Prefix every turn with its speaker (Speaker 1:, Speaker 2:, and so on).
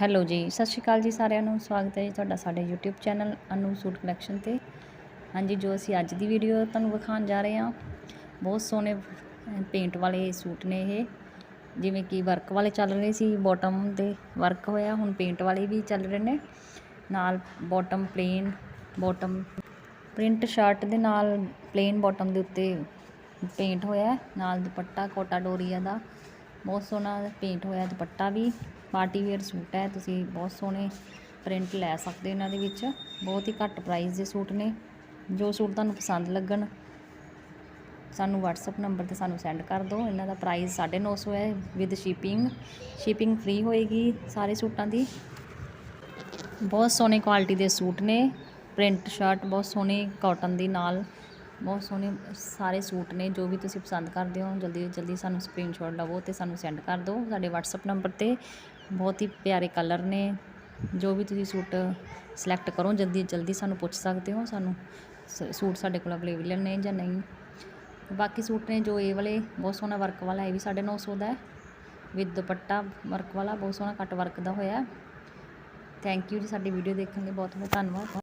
Speaker 1: Hello ਜੀ, ਸਤਿ ਸ਼੍ਰੀ ਅਕਾਲ ਜੀ ਸਾਰਿਆਂ ਨੂੰ, ਸਵਾਗਤ ਹੈ ਜੀ ਤੁਹਾਡਾ ਸਾਡੇ YouTube channel Anu suit collection ਤੇ। ਹਾਂਜੀ, ਜੋ ਅਸੀਂ ਅੱਜ ਦੀ ਵੀਡੀਓ ਤੁਹਾਨੂੰ ਵਿਖਾਉਣ ਜਾ ਰਹੇ ਹਾਂ, ਬਹੁਤ ਸੋਹਣੇ ਪੇਂਟ ਵਾਲੇ ਸੂਟ ਨੇ ਇਹ। ਜਿਵੇਂ ਕਿ ਵਰਕ ਵਾਲੇ ਚੱਲ ਰਹੇ ਸੀ ਬਾਟਮ ਤੇ ਵਰਕ ਹੋਇਆ, ਹੁਣ ਪੇਂਟ ਵਾਲੇ ਵੀ ਚੱਲ ਰਹੇ ਨੇ। ਨਾਲ bottom plain bottom print shirt ਦੇ ਨਾਲ ਪਲੇਨ ਬਾਟਮ ਦੇ ਉੱਤੇ ਪੇਂਟ ਹੋਇਆ, ਨਾਲ ਦੁਪੱਟਾ ਕੋਟਾ ਡੋਰੀਆ ਦਾ। ਬਹੁਤ ਸੋਹਣਾ ਪੇਂਟ ਹੋਇਆ ਦੁਪੱਟਾ ਵੀ। ਪਾਰਟੀ ਵੇਅਰ ਸੂਟ ਹੈ, ਤੁਸੀਂ ਬਹੁਤ ਸੋਹਣੇ ਪ੍ਰਿੰਟ ਲੈ ਸਕਦੇ ਹੋ ਇਹਨਾਂ ਦੇ ਵਿੱਚ। ਬਹੁਤ ਹੀ ਘੱਟ ਪ੍ਰਾਈਸ ਦੇ ਸੂਟ ਨੇ। ਜੋ ਸੂਟ ਤੁਹਾਨੂੰ ਪਸੰਦ ਲੱਗਣ, ਸਾਨੂੰ WhatsApp ਨੰਬਰ ਤੇ ਸਾਨੂੰ ਸੈਂਡ ਕਰ ਦਿਓ। ਇਹਨਾਂ ਦਾ ਪ੍ਰਾਈਸ 950 ਹੈ ਵਿਦ ਸ਼ਿਪਿੰਗ ਸ਼ਿਪਿੰਗ ਫ੍ਰੀ ਹੋਏਗੀ ਸਾਰੇ ਸੂਟਾਂ ਦੀ। ਬਹੁਤ ਸੋਹਣੇ ਕੁਆਲਿਟੀ ਦੇ ਸੂਟ ਨੇ। ਪ੍ਰਿੰਟ ਸ਼ਰਟ ਬਹੁਤ ਸੋਹਣੀ ਕਾਟਨ ਦੀ ਨਾਲ। ਬਹੁਤ ਸੋਹਣੇ ਸਾਰੇ ਸੂਟ ਨੇ ਜੋ ਵੀ ਤੁਸੀਂ ਪਸੰਦ ਕਰਦੇ ਹੋ, ਜਲਦੀ ਜਲਦੀ ਸਾਨੂੰ ਸਕਰੀਨਸ਼ਾਟ ਲਵੋ ਤੇ ਸਾਨੂੰ ਸੈਂਡ ਕਰ ਦਿਓ। ਸਾਡੇ WhatsApp ਨੰਬਰ ਤੇ ਬਹੁਤ ਹੀ ਪਿਆਰੇ ਕਲਰ ਨੇ। ਜੋ ਵੀ ਤੁਸੀਂ ਸੂਟ ਸਿਲੈਕਟ ਕਰੋ, ਜਲਦੀ ਜਲਦੀ ਸਾਨੂੰ ਪੁੱਛ ਸਕਦੇ ਹੋ, ਸਾਨੂੰ ਸ- ਸੂਟ ਸਾਡੇ ਕੋਲ ਅਵੇਲੇਬਲ ਨੇ ਜਾਂ ਨਹੀਂ। ਬਾਕੀ ਸੂਟ ਨੇ ਜੋ ਇਹ ਵਾਲੇ, ਬਹੁਤ ਸੋਹਣਾ ਵਰਕ ਵਾਲਾ, ਇਹ ਵੀ 950 ਦਾ ਹੈ। ਵਿਦ ਦੁਪੱਟਾ ਵਰਕ ਵਾਲਾ, ਬਹੁਤ ਸੋਹਣਾ ਕੱਟ ਵਰਕ ਦਾ ਹੋਇਆ। ਥੈਂਕ ਯੂ ਜੀ, ਸਾਡੀ ਵੀਡੀਓ ਦੇਖਣ ਲਈ ਬਹੁਤ ਬਹੁਤ ਧੰਨਵਾਦ।